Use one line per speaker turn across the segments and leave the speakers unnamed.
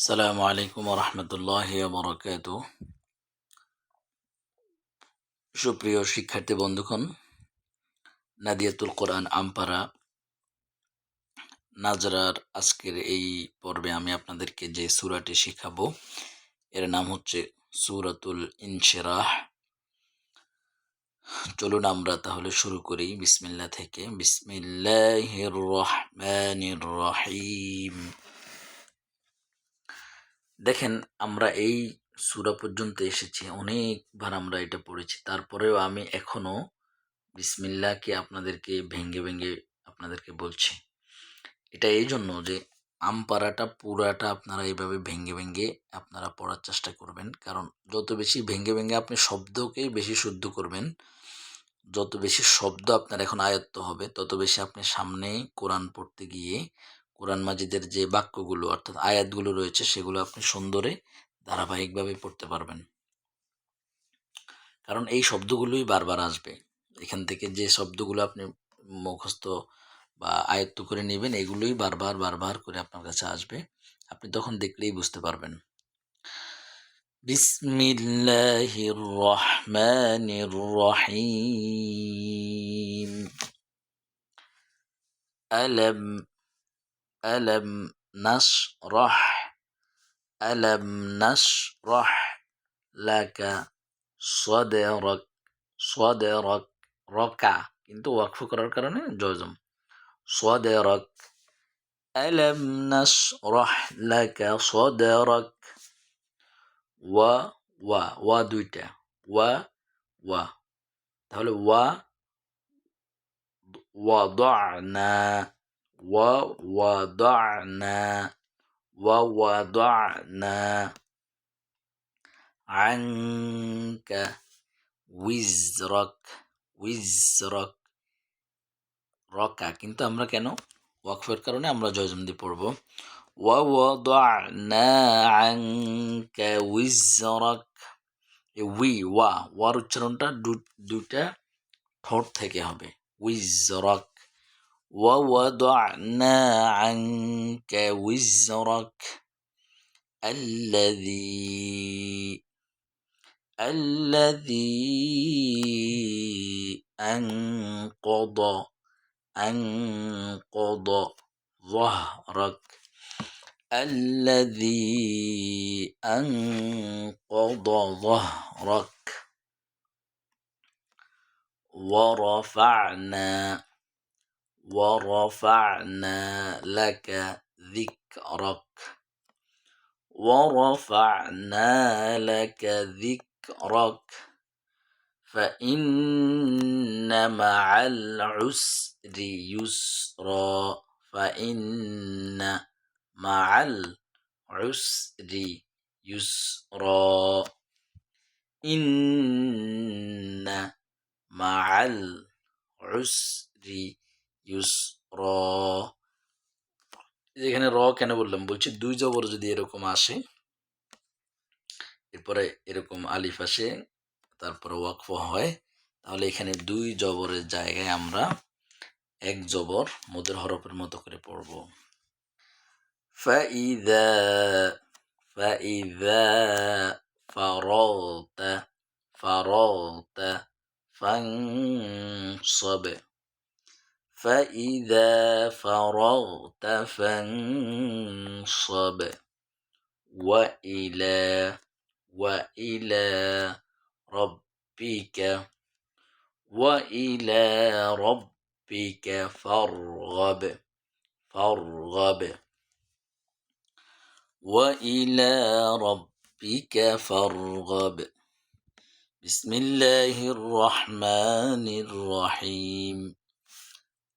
আসসালামু আলাইকুম রহমতুল্লাহ বরকাত সুপ্রিয় শিক্ষার্থী বন্ধুগণ, নাদিয়াতুল কোরআন আমপারা নাজরার আজকের এই পর্বে আমি আপনাদেরকে যে সুরাটি শিখাবো, এর নাম হচ্ছে সুরাতুল ইনশেরাহ। চলুন আমরা তাহলে শুরু করি, বিসমিল্লা থেকে। বিসমিল্লাহির রহমানির রহিম। দেখেন, আমরা এই সুরা পর্যন্ত এসেছি, অনেকবার আমরা এটা পড়েছি। তারপরেও আমি এখনও বিসমিল্লাকে আপনাদেরকে ভেঙ্গে ভেঙ্গে আপনাদেরকে বলছি। এটা এই জন্য যে, আম পাড়াটা, পুরাটা আপনারা এইভাবে ভেঙ্গে ভেঙ্গে আপনারা পড়ার চেষ্টা করবেন। কারণ যত বেশি ভেঙ্গে ভেঙ্গে আপনি শব্দকেই বেশি শুদ্ধ করবেন, যত বেশি শব্দ আপনার এখন আয়ত্ত হবে, তত বেশি আপনি সামনে কোরআন পড়তে গিয়ে কোরআন মাজিদের যে বাক্যগুলো, অর্থাৎ আয়াতগুলো রয়েছে, সেগুলো আপনি সুন্দরে, ধারাবাহিকভাবে পড়তে পারবেন। কারণ এই শব্দগুলোই বারবার আসবে। এখান থেকে যে শব্দগুলো আপনি মুখস্থ বা আয়ত্ত করে নেবেন, এগুলোই বারবার বারবার করে আপনার কাছে আসবে। আপনি তখন দেখলেই বুঝতে পারবেন। রহিম। ألم نشرح ألم نشرح لك صدرك صدرك রকা কিন্তু ওয়াকফ করার কারণে জজম صدرك ألم نشرح لك صدرك ওয়া ওয়া ওয়া দুইটা ওয়া ওয়া তাহলে ওয়া ওয়াদানা ووضعنا ووضعنا عنك وزرك وزرك রকা কিন্তু আমরা কেন ওয়াকফের কারণে আমরা জয়জম দিয়ে পড়বো ووضعنا عنك وزرك উই ওয়া ওয়ার উচ্চারণটা দুটা ঠোঁট থেকে হবে উইজরক ووضعنا عنك وزرك الذي الذي أنقض أنقض ظهرك الذي أنقض ظهرك. ورفعنا ورفعنا لك ذكرك. ورفعنا لك ذكرك. فإن مع العسر يسرا. فإن مع العسر يسرا. إن مع العسر ইউস র এখানে র কেন বললাম বলছি দুই জবর যদি এরকম আসে এরপরে এরকম আলিফ আসে তারপরে ওয়াকফ হয় তাহলে এখানে দুই জবরের জায়গায় আমরা এক জবর মোদের হরফের মতো করে পড়ব فإذا فإذا فرغت فرغت فانصب فإذا فرغت فانصب وإلى وإلى ربك وإلى ربك فارغب فارغب. وإلى ربك فارغب. بسم الله الرحمن الرحيم.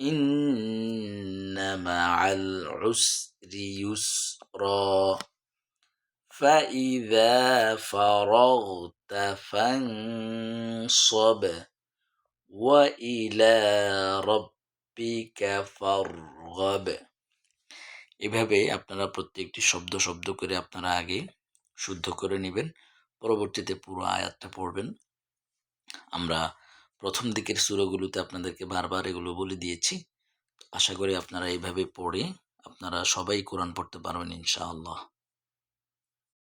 إن مع العسر يسرا فإذا فرغت فانصب وإلى ربك فارغب এভাবে আপনারা প্রত্যেকটি শব্দ শব্দ করে আপনারা আগে শুদ্ধ করে নেবেন পরবর্তীতে পুরো আয়াতটা পড়বেন আমরা প্রথম দিকের সুরগুলোতে আপনাদেরকে বারবার এগুলো বলে দিয়েছি। আশা করি আপনারা এইভাবে পড়ে আপনারা সবাই কোরআন পড়তে পারবেন ইনশাআল্লাহ।